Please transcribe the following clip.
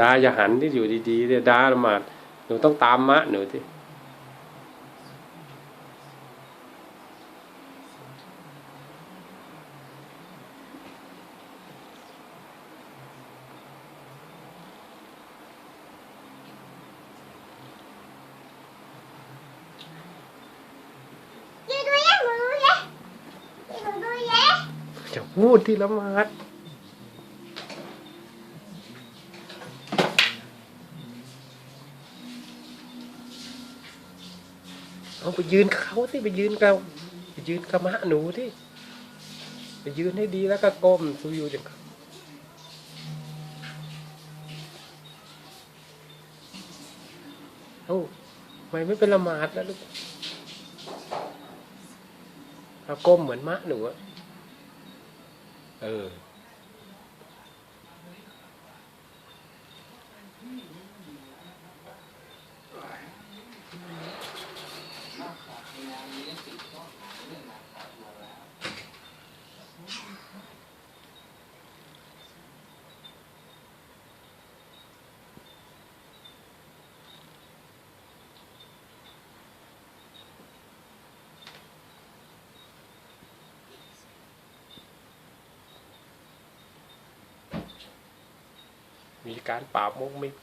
ดาอย่าหันที่อยู่ดีๆเนี่ยดาละหมาดหนูต้องตามมะหนูที่ Dia tu ya, dulu ya. Dia dulu ya. จะพูดที่ละหมาด เอาไปยืนเขาที่ไปยืนกับไปยืนกับมะหนูที่ไปยืนให้ดีแล้วก็ก้มซูอยู่จังเอ้าทำไมไม่เป็นละหมาดแล้วลูกเอาก้มเหมือนมะหนูอะเออ มีการปราบมุกมิก